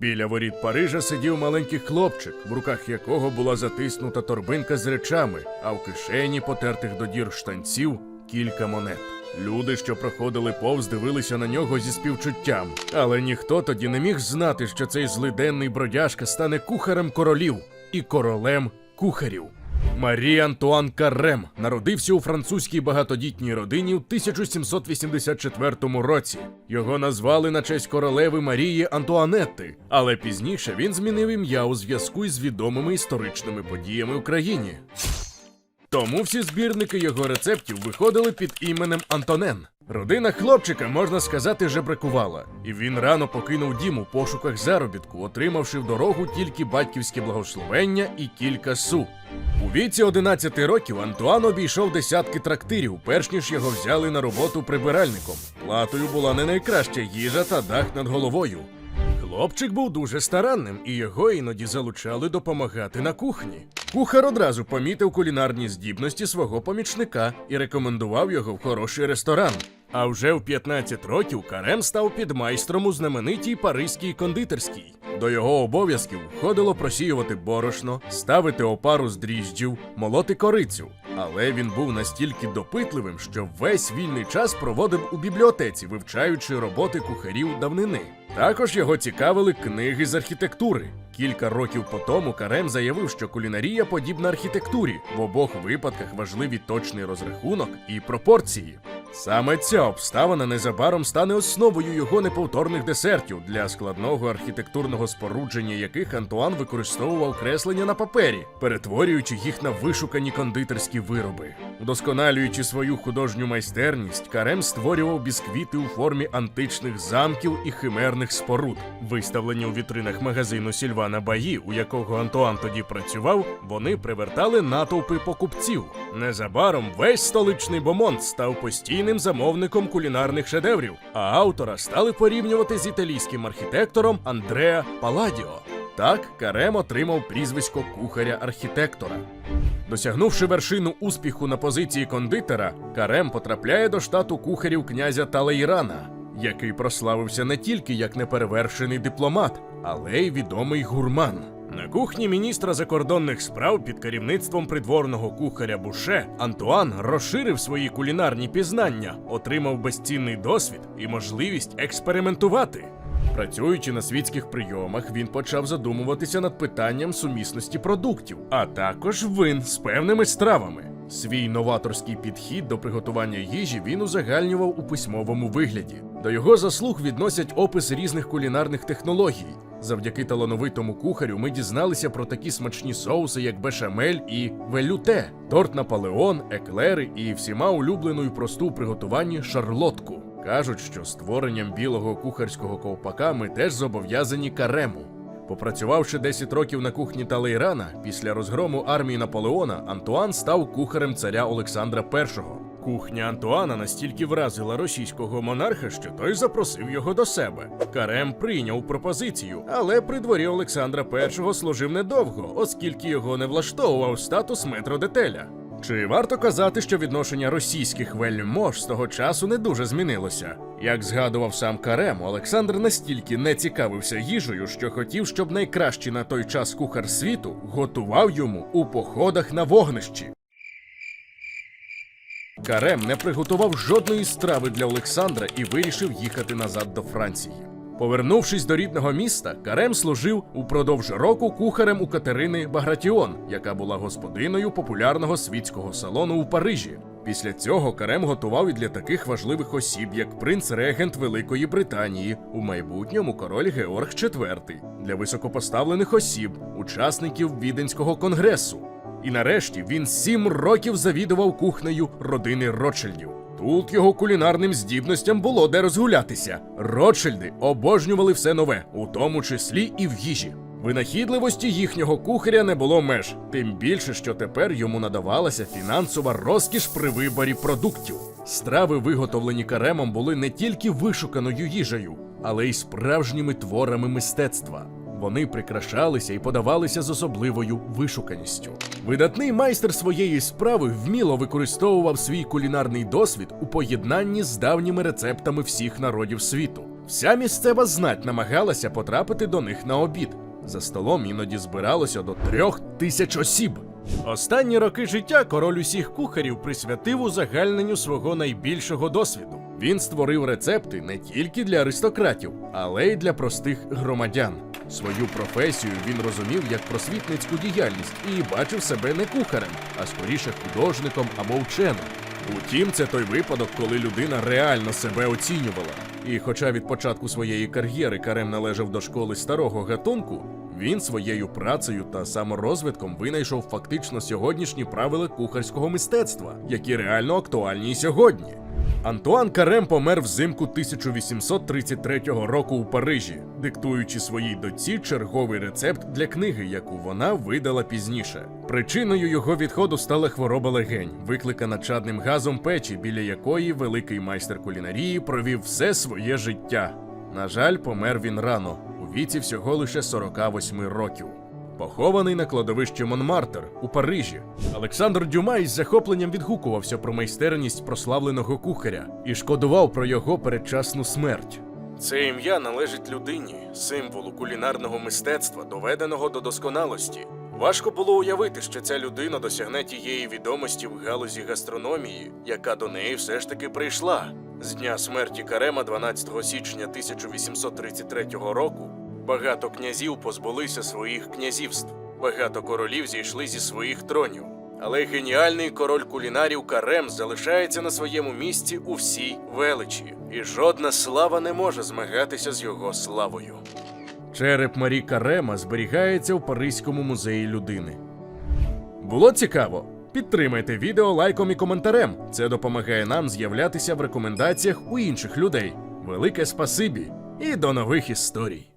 Біля воріт Парижа сидів маленький хлопчик, в руках якого була затиснута торбинка з речами, а в кишені, потертих до дір штанців, кілька монет. Люди, що проходили повз, дивилися на нього зі співчуттям, але ніхто тоді не міг знати, що цей злиденний бродяжка стане кухарем королів і королем кухарів. Марі Антуан Карем народився у французькій багатодітній родині в 1784 році. Його назвали на честь королеви Марії Антуанетти, але пізніше він змінив ім'я у зв'язку із відомими історичними подіями в країні. Тому всі збірники його рецептів виходили під іменем Антонен. Родина хлопчика, можна сказати, жебракувала, і він рано покинув дім у пошуках заробітку, отримавши в дорогу тільки батьківське благословення і кілька су. У віці 11 років Антуан обійшов десятки трактирів, перш ніж його взяли на роботу прибиральником. Платою була не найкраща їжа та дах над головою. Хлопчик був дуже старанним, і його іноді залучали допомагати на кухні. Кухар одразу помітив кулінарні здібності свого помічника і рекомендував його в хороший ресторан. А вже в 15 років Карем став підмайстром у знаменитій паризькій кондитерській. До його обов'язків входило просіювати борошно, ставити опару з дріжджів, молоти корицю. Але він був настільки допитливим, що весь вільний час проводив у бібліотеці, вивчаючи роботи кухарів давнини. Також його цікавили книги з архітектури. Кілька років по тому Карем заявив, що кулінарія подібна архітектурі. В обох випадках важливі точний розрахунок і пропорції. Саме ця обставина незабаром стане основою його неповторних десертів для складного архітектурного спорудження, яких Антуан використовував креслення на папері, перетворюючи їх на вишукані кондитерські вироби. Вдосконалюючи свою художню майстерність, Карем створював бісквіти у формі античних замків і химерних споруд. Виставлені у вітринах магазину Сільвана Баї, у якого Антуан тоді працював, вони привертали натовпи покупців. Незабаром весь столичний бомонд став постійним замовником кулінарних шедеврів, а автора стали порівнювати з італійським архітектором Андреа Паладіо. Так Карем отримав прізвисько кухаря-архітектора. Досягнувши вершину успіху на позиції кондитера, Карем потрапляє до штату кухарів князя Талейрана, який прославився не тільки як неперевершений дипломат, але й відомий гурман. На кухні міністра закордонних справ під керівництвом придворного кухаря Буше Антуан розширив свої кулінарні пізнання, отримав безцінний досвід і можливість експериментувати. Працюючи на світських прийомах, він почав задумуватися над питанням сумісності продуктів, а також вин з певними стравами. Свій новаторський підхід до приготування їжі він узагальнював у письмовому вигляді. До його заслуг відносять опис різних кулінарних технологій. Завдяки талановитому кухарю ми дізналися про такі смачні соуси, як бешамель і велюте, торт Наполеон, еклери і всіма улюблену і просту в приготуванні шарлотку. Кажуть, що створенням білого кухарського ковпака ми теж зобов'язані карему. Попрацювавши 10 років на кухні Талейрана, після розгрому армії Наполеона, Антуан став кухарем царя Олександра І. Кухня Антуана настільки вразила російського монарха, що той запросив його до себе. Карем прийняв пропозицію, але при дворі Олександра І служив недовго, оскільки його не влаштовував статус метродетеля. Чи варто казати, що відношення російських вельмож з того часу не дуже змінилося? Як згадував сам Карем, Олександр настільки не цікавився їжею, що хотів, щоб найкращий на той час кухар світу готував йому у походах на вогнищі. Карем не приготував жодної страви для Олександра і вирішив їхати назад до Франції. Повернувшись до рідного міста, Карем служив упродовж року кухарем у Катерини Багратіон, яка була господиною популярного світського салону у Парижі. Після цього Карем готував і для таких важливих осіб, як принц-регент Великої Британії, у майбутньому король Георг IV, для високопоставлених осіб, учасників Віденського конгресу. І нарешті він сім років завідував кухнею родини Ротшильдів. Тут його кулінарним здібностям було де розгулятися. Ротшильди обожнювали все нове, у тому числі і в їжі. Винахідливості їхнього кухаря не було меж, тим більше, що тепер йому надавалася фінансова розкіш при виборі продуктів. Страви, виготовлені каремом, були не тільки вишуканою їжею, але й справжніми творами мистецтва. Вони прикрашалися і подавалися з особливою вишуканістю. Видатний майстер своєї справи вміло використовував свій кулінарний досвід у поєднанні з давніми рецептами всіх народів світу. Вся місцева знать намагалася потрапити до них на обід. За столом іноді збиралося до трьох тисяч осіб. Останні роки життя король усіх кухарів присвятив узагальненню свого найбільшого досвіду. Він створив рецепти не тільки для аристократів, але й для простих громадян. Свою професію він розумів як просвітницьку діяльність і бачив себе не кухарем, а скоріше художником або вченим. Утім, це той випадок, коли людина реально себе оцінювала. І хоча від початку своєї кар'єри Карем належав до школи старого гатунку, він своєю працею та саморозвитком винайшов фактично сьогоднішні правила кухарського мистецтва, які реально актуальні і сьогодні. Антуан Карем помер взимку 1833 року у Парижі, диктуючи своїй дочці черговий рецепт для книги, яку вона видала пізніше. Причиною його відходу стала хвороба легень, викликана чадним газом печі, біля якої великий майстер кулінарії провів все своє життя. На жаль, помер він рано, у віці всього лише 48 років. Похований на кладовищі Монмартр у Парижі. Олександр Дюма із захопленням відгукувався про майстерність прославленого кухаря і шкодував про його передчасну смерть. Це ім'я належить людині, символу кулінарного мистецтва, доведеного до досконалості. Важко було уявити, що ця людина досягне тієї відомості в галузі гастрономії, яка до неї все ж таки прийшла. З дня смерті Карема 12 січня 1833 року багато князів позбулися своїх князівств, багато королів зійшли зі своїх тронів. Але геніальний король кулінарів Карем залишається на своєму місці у всій величі, і жодна слава не може змагатися з його славою. Череп Марі Карема зберігається в Паризькому музеї людини. Було цікаво? Підтримайте відео лайком і коментарем. Це допомагає нам з'являтися в рекомендаціях у інших людей. Велике спасибі і до нових історій!